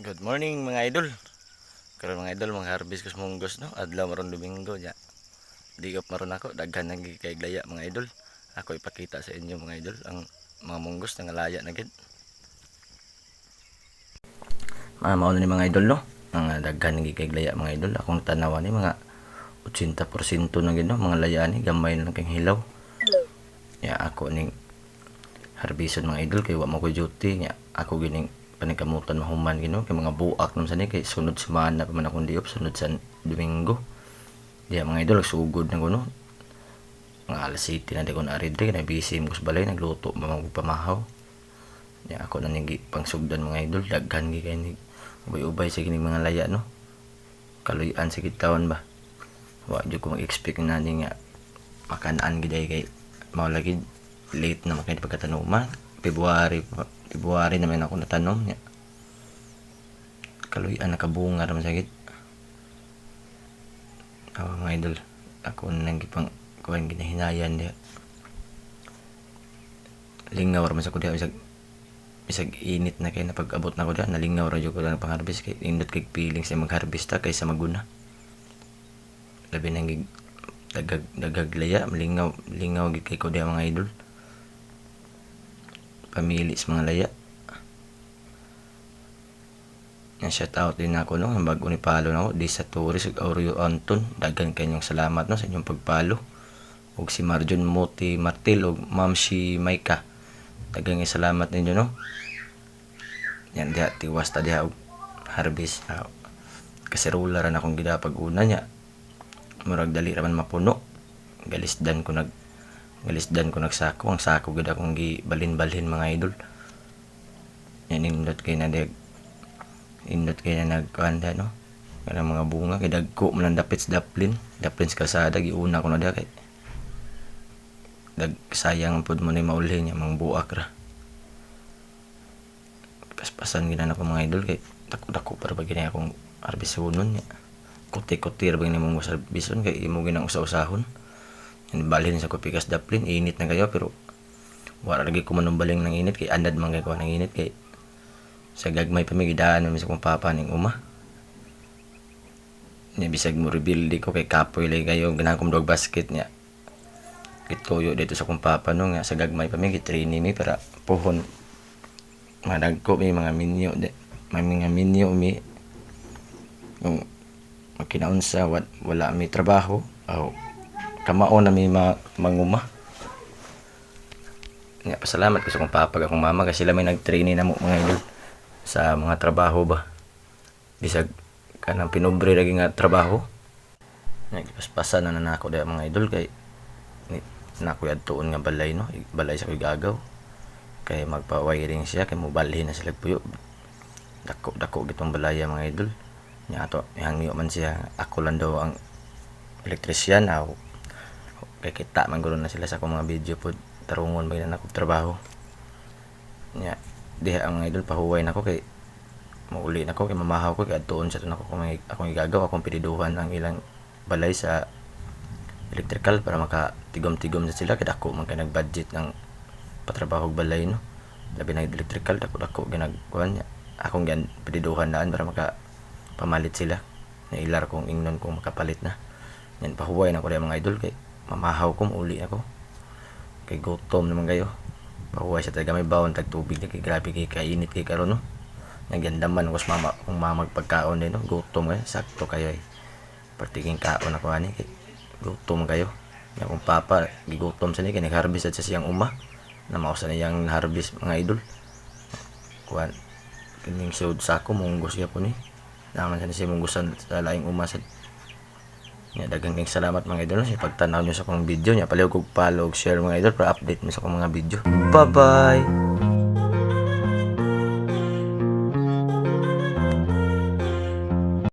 Good morning mga idol. Karon mga idol mga harvest ko munggos no. Adlaw maron Domingo nya. Digop maron ako daghan nang kay mga idol. Ako ipakita sa inyo mga idol ang mga munggos nga laya na gid. Mga ni mga idol no. Mga daghan nang kay mga idol. Akong tanawan ni mga 80% na gid no mga laya ni gamay lang kay hilaw. Ya ako ning harbison mga idol kay wa mo ko duty nya ako gining panikamutan mahuman gino kay mga buak naman sa kay sunod semana pa man akong diop sunod sa Domingo. Diya mga idol sugod na kuno mga alas 7 na di ko na arid kay na busy mo sa balay nagluto mamang pamahaw. Diya ako na nigi pangsugdan mga idol daghan gi kay ni ubay-ubay sa kining mga laya no? Kaluyan sa kitawan ba? Wa jud ko mag-expect na ni nga makanaan giday kay mao lagi late na makay pagkatanuman February February naman ako natanom niya. Kaluyan nakabunga naman sa git. Ako mga idol ako nang gipang kuhan ginahinayan niya. Lingaw raman sa kudiya bisag bisag init na kay napag-abot na ko diyan nalingaw ra jud ko lang pang-harvest kay indot kay feeling sa mag-harvest ta kaysa maguna. Labi nang gig dagag dagaglaya malingaw lingaw gid kay ko diya mga idol pamili sa mga laya. Nga shout out din ako no ang bago ni palo na ako di sa tourist ug Aureo Anton. Daghan kanyang salamat no sa inyong pagpalo. Ug si Marjon Moti Martil ug Ma'am si Maika. Daghan nga salamat ninyo no. Yan diha tiwas ta diha og harvest uh, kaserula ra na akong gidapag una niya. Murag dali ra man mapuno. Galisdan ko nag galisdan ko nagsako ang sako gid akong gibalin-balhin mga idol. Yan indot kay na diha indot kay na nagkanda no? Kanang mga bunga. Kay dagko man dapit sa daplin. Daplin sa kalsada giuna ko na diha kay dag sayang pud mo ni maulhin niya mga buak ra. Paspasan gina na ko mga idol kay dako-dako para ba gina akong arbisunon niya? Kuti-kuti ra ba gina mong arbison kay imo ginang usa-usahon balhin sa kupikas daplin init na kayo pero wala lagi ko manumbaling ng init kay andad man ko ng init kay sa gagmay pa may gidaan namin sa kong papa uma. Niya bisag mo reveal di ko kay kapoy lay kayo ganang kong dog basket niya. Kit koyo dito sa kong papa no nga sa gagmay pa may gitrini mi para pohon manag ko may mga minyo de may mga minyo mi. Kung makinaunsa wala mi trabaho aw kamao na mi ma, manguma. Nga pasalamat ko sa kong papa akong mama kasi sila may nag-training na mo mga idol sa mga trabaho ba? Bisag kanang pinobre lagi nga trabaho. Nagpaspasan na na ako dahil mga idol kay nakuy adtuon nga balay no? Balay sa koy gagaw. Kay magpa-wiring siya kay mobalhin na sila puyo. Dako dako gitong balaya mga idol. Nya ato ihangyo man siya. Ako lang daw ang elektrisyan aw kay kita man na sila sa akong mga video pod tarungon ba na ako trabaho? Nya diha ang idol pahuway nako kay mauli nako kay mamahaw ko kay adtuon sa tunako kung akong igagaw akong piniduhan ang ilang balay sa electrical para maka tigom-tigom sa sila kay dako man kay nag-budget ng patrabaho og balay no? Labi na electrical dako dako ginagkuhan niya akong gan piniduhan naan para maka pamalit sila. Na ilar kong ingnon kung makapalit na. Yan pahuway na ko mga idol kay mamahaw ko mauli ako. Kay gutom naman kayo. Pahuway sa taga may bawon tag tubig na kay grabe kay kainit kay karon no? Nagyandaman ko sa mama kung mamag pagkaon din no? Gutom kayo. Sakto kayo eh. Partiging kaon ako ani. Kay gutom kayo. Ya kung papa gigutom sa ni kay nag-harvest sa siyang uma. Na mausa na yang harvest mga idol. Kuan kining sud sa ako munggos siya po ni. Naman sa siya munggosan sa laing uma sa nga daghang kayong salamat mga idol. Sa pagtanaw nyo sa akong video nya paliw kog follow share mga idol para update mo sa akong mga video. Bye bye